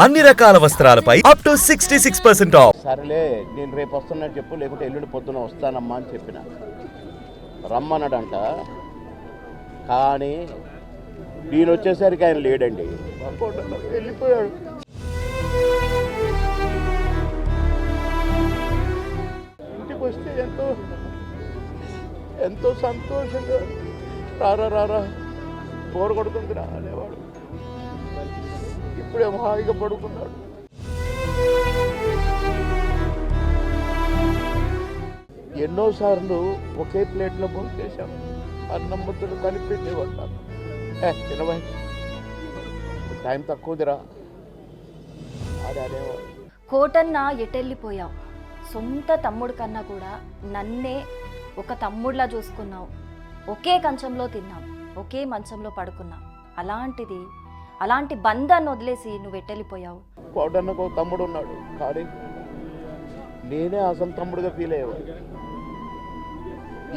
అన్ని రకాల వస్త్రాలపై up to sixty six percent off సరేలే నేను రేపు వస్తున్నట్టు చెప్పు లేకుంటే ఎల్లుండి పొద్దున వస్తానమ్మా అని చెప్పిన. రమ్మన్నాడంట కానీ నేను వచ్చేసరికి ఆయన లేడండి. వెళ్ళిపోయాడు ఇంటికి వస్తే ఎంతో ఎంతో సంతోషంగా రారా రారా బోరు కొడుతుందిరా అనేవాడు. ఇప్పుడేమో హాయిగా పడుకున్నాడు. ఎన్నోసార్లు ఒకే ప్లేట్లో భోజనం చేశాం అన్నం ముద్దలు కలిపి తినవై? టైం తక్కువదిరా. అది కోటన్న ఎటెళ్ళిపోయావు సొంత తమ్ముడు కన్నా కూడా నన్నే ఒక తమ్ముడిలా చూసుకున్నావు. ఒకే కంచంలో తిన్నాం. ఒకే మంచంలో పడుకున్నాం. అలాంటిది అలాంటి బంధాన్ని వదిలేసి నువ్వు ఎట్టెళ్ళిపోయావు కోటన్నకు తమ్ముడు ఉన్నాడు. కానీ నేనే అసలు తమ్ముడుగా ఫీల్ అయ్యేవాడు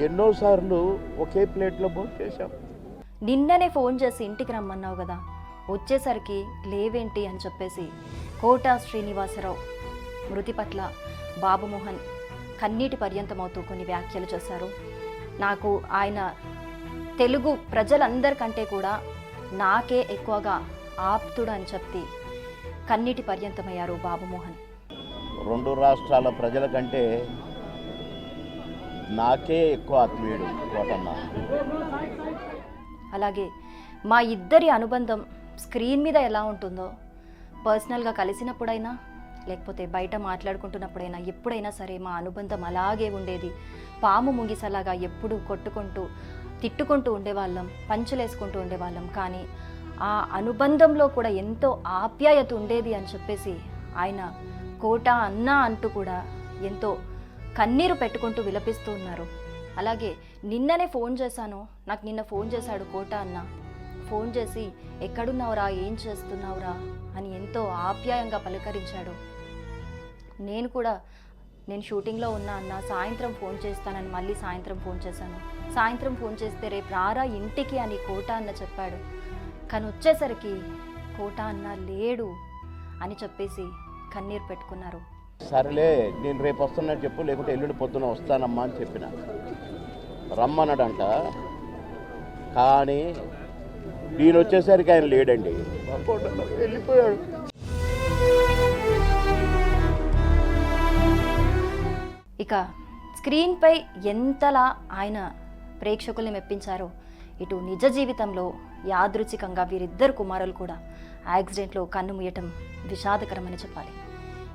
ఎన్నోసార్లు ఒకే ప్లేట్లో భోజనం చేశాం. నిన్ననే ఫోన్ చేసి ఇంటికి రమ్మన్నావు కదా. వచ్చేసరికి లేవేంటి అని చెప్పేసి కోట శ్రీనివాసరావు మృతి పట్ల బాబుమోహన్ కన్నీటి పర్యంతమవుతూ కొన్ని వ్యాఖ్యలు చేశారు. నాకు ఆయన తెలుగు ప్రజలందరికంటే కూడా నాకే ఎక్కువగా ఆప్తుడు అని చెప్పి కన్నీటి పర్యంతమయ్యారు బాబుమోహన్. రెండు రాష్ట్రాల ప్రజల కంటే నాకే ఎక్కువ ఆత్మీయుడు కోటన్న అలాగే మా ఇద్దరి అనుబంధం స్క్రీన్ మీద ఎలా ఉంటుందో పర్సనల్గా కలిసినప్పుడైనా లేకపోతే బయట మాట్లాడుకుంటున్నప్పుడైనా ఎప్పుడైనా సరే మా అనుబంధం అలాగే ఉండేది. పాము ముంగిసలాగా ఎప్పుడు కొట్టుకుంటూ తిట్టుకుంటూ ఉండేవాళ్ళం పంచులేసుకుంటూ ఉండేవాళ్ళం. కానీ ఆ అనుబంధంలో కూడా ఎంతో ఆప్యాయత ఉండేది అని చెప్పేసి ఆయన కోట అన్న అంటూ కూడా ఎంతో కన్నీరు పెట్టుకుంటూ విలపిస్తూ ఉన్నారు. అలాగే నిన్ననే ఫోన్ చేశాను. నాకు నిన్న ఫోన్ చేశాడు కోట అన్న. ఫోన్ చేసి ఎక్కడున్నావురా? ఏం చేస్తున్నావురా? అని ఎంతో ఆప్యాయంగా పలకరించాడు. నేను కూడా నేను షూటింగ్లో ఉన్నా అన్న. సాయంత్రం ఫోన్ చేస్తానని మళ్ళీ సాయంత్రం ఫోన్ చేశాను. సాయంత్రం ఫోన్ చేస్తే రేపు రారా ఇంటికి? అని కోట అన్న చెప్పాడు. కానీ వచ్చేసరికి కోట అన్న లేడు అని చెప్పేసి కన్నీరు పెట్టుకున్నారు. సరేలే నేను రేపు వస్తున్నట్టు చెప్పు లేకుంటే ఎల్లుండి పొద్దున వస్తానమ్మా అని చెప్పిన. రమ్మన్నాడంట. కానీ నేను వచ్చేసరికి ఆయన లేడండి. వెళ్ళిపోయాడు. ఇక స్క్రీన్పై ఎంతలా ఆయన ప్రేక్షకుల్ని మెప్పించారో ఇటు నిజ జీవితంలో యాదృచ్ఛికంగా వీరిద్దరు కుమారులు కూడా యాక్సిడెంట్లో కన్ను ముయ్యటం విషాదకరమని చెప్పాలి.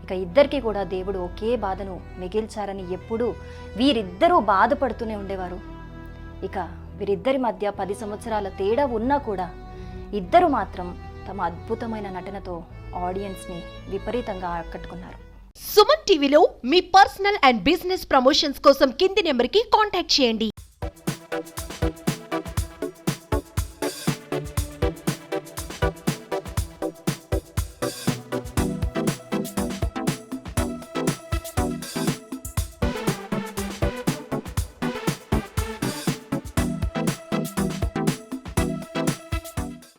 ఇక ఇద్దరికి కూడా దేవుడు ఒకే బాధను మిగిల్చారని ఎప్పుడూ వీరిద్దరూ బాధపడుతూనే ఉండేవారు. ఇక వీరిద్దరి మధ్య పది సంవత్సరాల తేడా ఉన్నా కూడా ఇద్దరు మాత్రం తమ అద్భుతమైన నటనతో ఆడియన్స్ని విపరీతంగా ఆకట్టుకున్నారు. సుమన్ టీవీలో మీ పర్సనల్ అండ్ బిజినెస్ ప్రమోషన్స్ కోసం కింది నెంబర్కి కాంటాక్ట్ చేయండి.